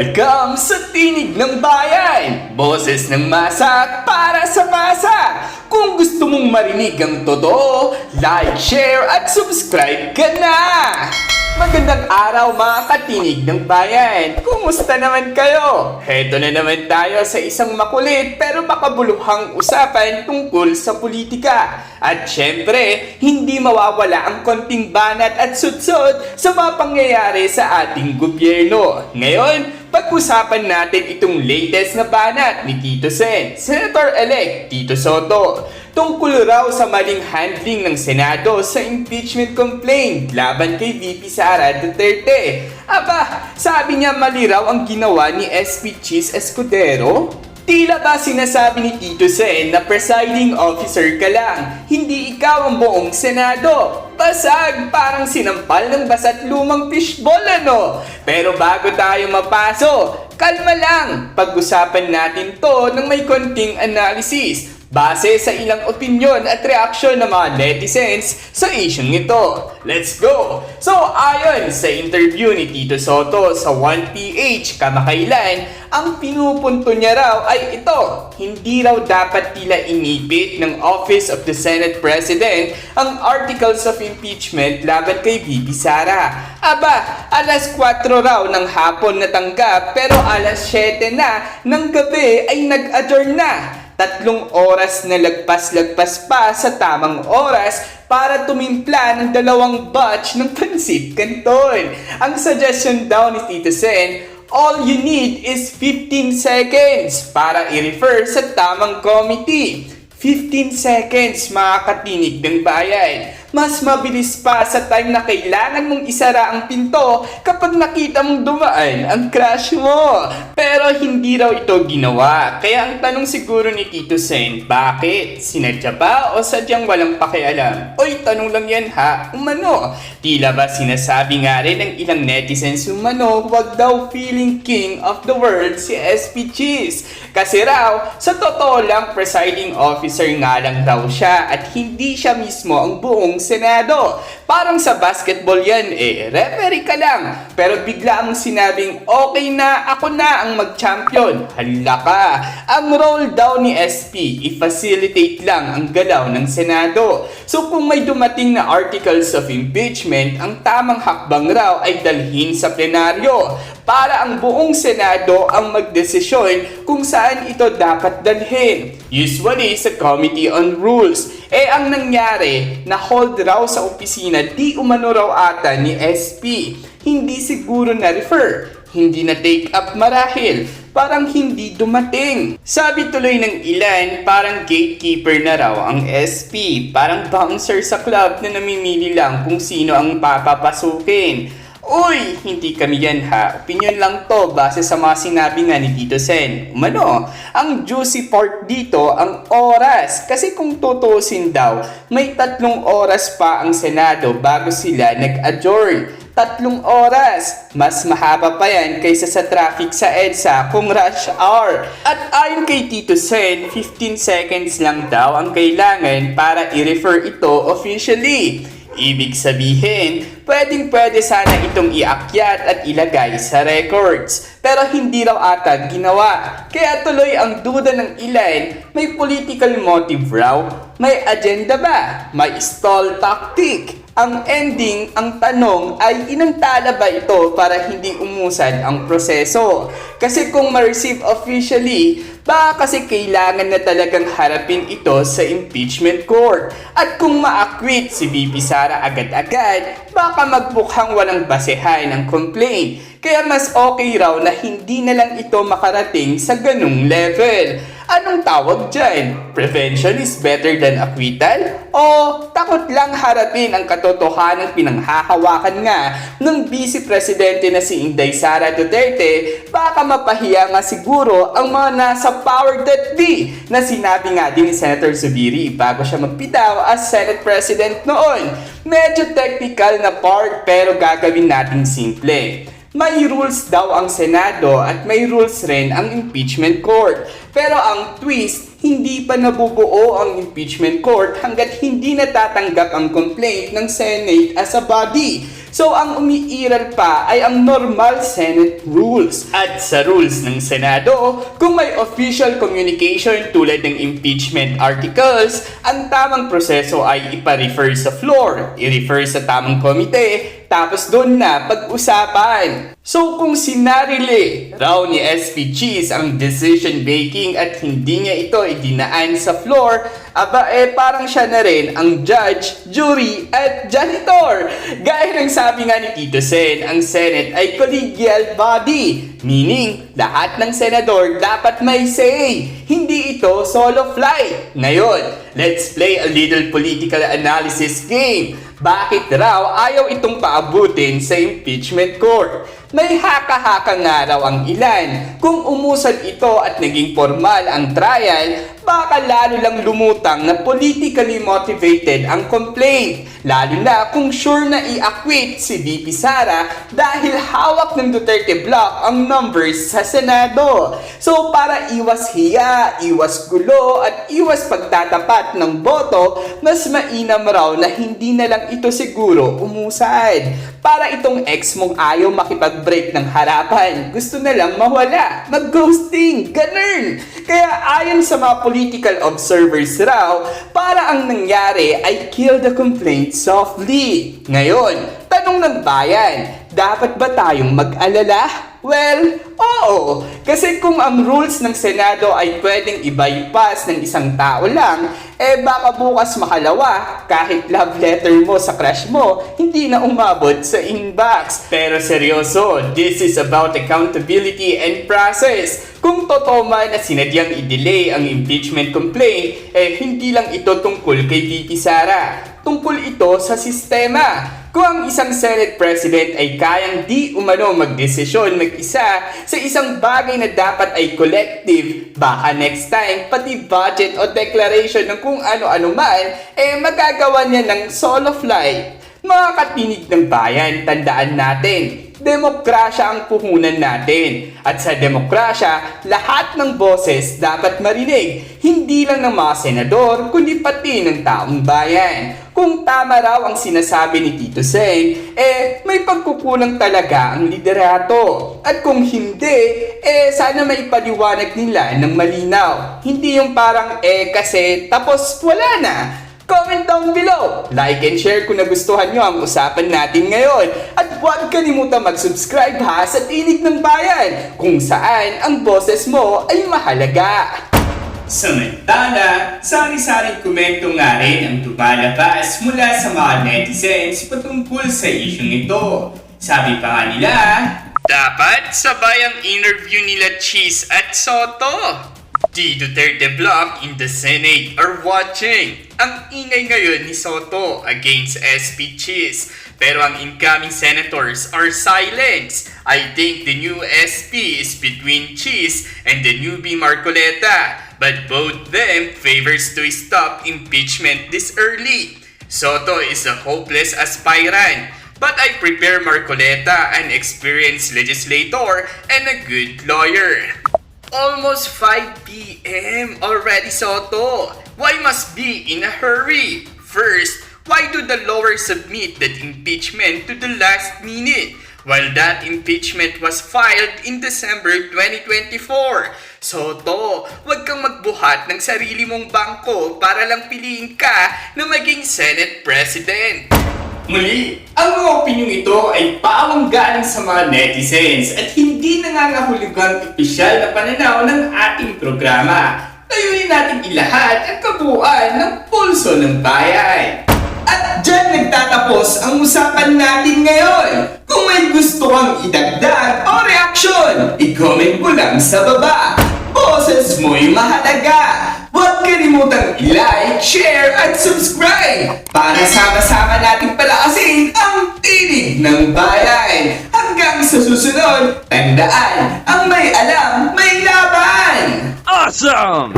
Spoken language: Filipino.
Welcome sa Tinig ng Bayan! Boses ng masa para sa masa! Kung gusto mong marinig ang totoo, like, share at subscribe ka na! Magandang araw mga katinig ng bayan! Kumusta naman kayo? Heto na naman tayo sa isang makulit pero makabuluhang usapan tungkol sa politika. At syempre, hindi mawawala ang konting banat at sutsot sa mga pangyayari sa ating gobyerno. Ngayon, pag-usapan natin itong latest na banat ni Tito Sen, Senator-elect Tito Soto tungkol raw sa maling handling ng Senado sa impeachment complaint laban kay VP Sara Duterte. Aba, sabi niya mali raw ang ginawa ni SP Cheese Escudero? Tila ba sinasabi ni Tito Sen na presiding officer ka lang, hindi ikaw ang buong Senado? Basag, parang sinampal ng basat lumang fishball ano? Pero bago tayo mapaso, kalma lang, pag-usapan natin to ng may konting analysis base sa ilang opinion at reaksyon ng mga netizens sa isyong ito. Let's go! So ayon sa interview ni Tito Soto sa 1PH kamakailan, ang pinupunto niya raw ay ito, hindi raw dapat tila inipit ng Office of the Senate President ang Articles of Impeachment laban kay VP Sara. Aba, alas 4 raw ng hapon natanggap pero alas 7 na ng gabi ay nag-adjourn na. Tatlong oras na lagpas-lagpas pa sa tamang oras para tumimpla ng dalawang batch ng pansit canton. Ang suggestion daw ni Tito Sen, all you need is 15 seconds para i-refer sa tamang committee. 15 seconds mga katinig ng bayan. Mas mabilis pa sa time na kailangan mong isara ang pinto kapag nakita mong dumaan ang crush mo. Pero hindi raw ito ginawa. Kaya ang tanong siguro ni Tito Sen, bakit? Sinadya ba o sadyang walang pakialam? Oy, tanong lang yan ha, umano. Tila ba sinasabi nga rin ng ilang netizens umano, wag daw feeling king of the world si SP Cheese. Kasi raw, sa totoo lang presiding officer nga lang daw siya at hindi siya mismo ang buong Senado. Parang sa basketball yan eh, referee ka lang. Pero bigla ang sinabing, okay na, ako na ang mag-champion. Hala ka. Ang role daw ni SP, i-facilitate lang ang galaw ng Senado. So kung may dumating na articles of impeachment, ang tamang hakbang raw ay dalhin sa plenaryo para ang buong Senado ang magdesisyon kung saan ito dapat dalhin. Usually sa Committee on Rules. Eh ang nangyari, na hold raw sa opisina di umano raw ata ni SP. Hindi siguro na-refer. Hindi na take up marahil. Parang hindi dumating. Sabi tuloy ng ilan, parang gatekeeper na raw ang SP. Parang bouncer sa club na namimili lang kung sino ang papapasukin. Uy, hindi kami yan ha. Opinion lang to base sa mga sinabi nga ni Tito Sen. Umano, ang juicy part dito ang oras. Kasi kung tutusin daw, may tatlong oras pa ang Senado bago sila nag-adjourn. Tatlong oras. Mas mahaba pa yan kaysa sa traffic sa EDSA kung rush hour. At ayon kay Tito Sen, 15 seconds lang daw ang kailangan para i-refer ito officially. Ibig sabihin, pwedeng pwede sana itong iakyat at ilagay sa records. Pero hindi raw ata ginawa. Kaya tuloy ang duda ng ilan, may political motive raw? May agenda ba? May stall tactic? Ang ending, ang tanong ay inantala ba ito para hindi umusad ang proseso? Kasi kung ma-receive officially, baka kasi kailangan na talagang harapin ito sa impeachment court. At kung ma-acquit si VP Sara agad-agad, baka magbukhang walang basehan ng complaint. Kaya mas okay raw na hindi na lang ito makarating sa ganung level. Anong tawag dyan? Prevention is better than acquittal? O takot lang harapin ang katotohanan pinanghahawakan nga ng Vice Presidente na si Inday Sara Duterte baka mapahiya nga siguro ang mga nasa power that be na sinabi nga din ni Senator Zubiri bago siya magpitaw as Senate President noon. Medyo technical na part pero gagawin nating simple. May rules daw ang Senado at may rules rin ang impeachment court. Pero ang twist, hindi pa nabubuo ang impeachment court hanggat hindi natatanggap ang complaint ng Senate as a body. So ang umiiral pa ay ang normal Senate rules. At sa rules ng Senado, kung may official communication tulad ng impeachment articles, ang tamang proseso ay ipa-refer sa floor, i-refer sa tamang komite, tapos doon na pag-usapan. So kung sinarili raw ni SP Cheese ang decision making at hindi niya ito idinaan sa floor, aba eh parang siya na rin ang judge, jury at janitor. Gaya ng sabi nga ni Tito Sen, ang Senate ay collegial body, meaning lahat ng senador dapat may say. Hindi ito solo flight. Ngayon, let's play a little political analysis game. Bakit raw ayaw itong paabutin sa impeachment court? May haka-haka nga raw ang ilan. Kung umusad ito at naging formal ang trial, baka lalo lang lumutang na politically motivated ang complaint. Lalo na kung sure na i-acquit si VP Sara dahil hawak ng Duterte Block ang numbers sa Senado. So para iwas hiya, iwas gulo at iwas pagtatapat ng boto, mas mainam raw na hindi na lang ito siguro umusad. Para itong ex mong ayaw makipag-break ng harapan, gusto na lang mawala, mag-ghosting, ganun. Kaya ayon sa mga political observers raw, para ang nangyari ay kill the complaint softly. Ngayon, tanong ng bayan, dapat ba tayong mag-alala? Well, oo. Kasi kung ang rules ng Senado ay pwedeng i-bypass ng isang tao lang, eh baka bukas makalawa kahit love letter mo sa crush mo, hindi na umabot sa inbox. Pero seryoso, this is about accountability and process. Kung totoo man na sinadyang i-delay ang impeachment complaint, eh hindi lang ito tungkol kay VP Sara. Tungkol ito sa sistema. Kung ang isang Senate President ay kayang di umano magdesisyon mag-isa sa isang bagay na dapat ay collective, baka next time pati budget o declaration ng kung ano-ano man, eh magagawa niya ng solo flight. Mga katinig ng bayan, tandaan natin, demokrasya ang puhunan natin. At sa demokrasya, lahat ng boses dapat marinig, hindi lang ng mga senador, kundi pati ng taong bayan. Kung tama raw ang sinasabi ni Tito Sen, eh may pagkukulang talaga ang liderato. At kung hindi, eh sana maipaliwanag nila ng malinaw. Hindi yung parang eh kasi tapos wala na. Comment down below, like and share kung nagustuhan nyo ang usapan natin ngayon. At huwag kalimutan mag-subscribe ha sa Tinig ng Bayan, kung saan ang boses mo ay mahalaga. Samantala, sari-saring komento nga rin ang lumalabas mula sa mga netizens patungkol sa isyong ito. Sabi pa nga nila, Dapat sabay ang interview nila Cheese at Soto. The Duterte bloc in the Senate are watching. Ang ingay ngayon ni Soto against SP Cheese. Pero ang incoming senators are silent. I think the new SP is between Cheese and the newbie Marcoleta. But both them favors to stop impeachment this early. Soto is a hopeless aspirant. But I prepare Marcoleta, an experienced legislator and a good lawyer. Almost 5 p.m. already, Soto. Why must be in a hurry? First, why do the lower submit that impeachment to the last minute? While that impeachment was filed in December 2024. Soto, wag kang magbuhat ng sarili mong bangko para lang piliin ka na maging Senate President. Muli, ang mga opinyong ito ay pawang galing sa mga netizens at hindi nangangahulugang opisyal na pananaw ng ating programa. Layunin natin ilahat ang kabuuan ng pulso ng bayan. At dyan nagtatapos ang usapan natin ngayon. Kung may gusto kang idagdag o reaksyon, i-comment mo lang sa baba. Boses mo'y mahalaga. Huwag kalimutang i-like, share, at subscribe para sama-sama nating palakasin ang tinig ng bayan. Hanggang sa susunod, tandaan, ang may alam, may laban! Awesome!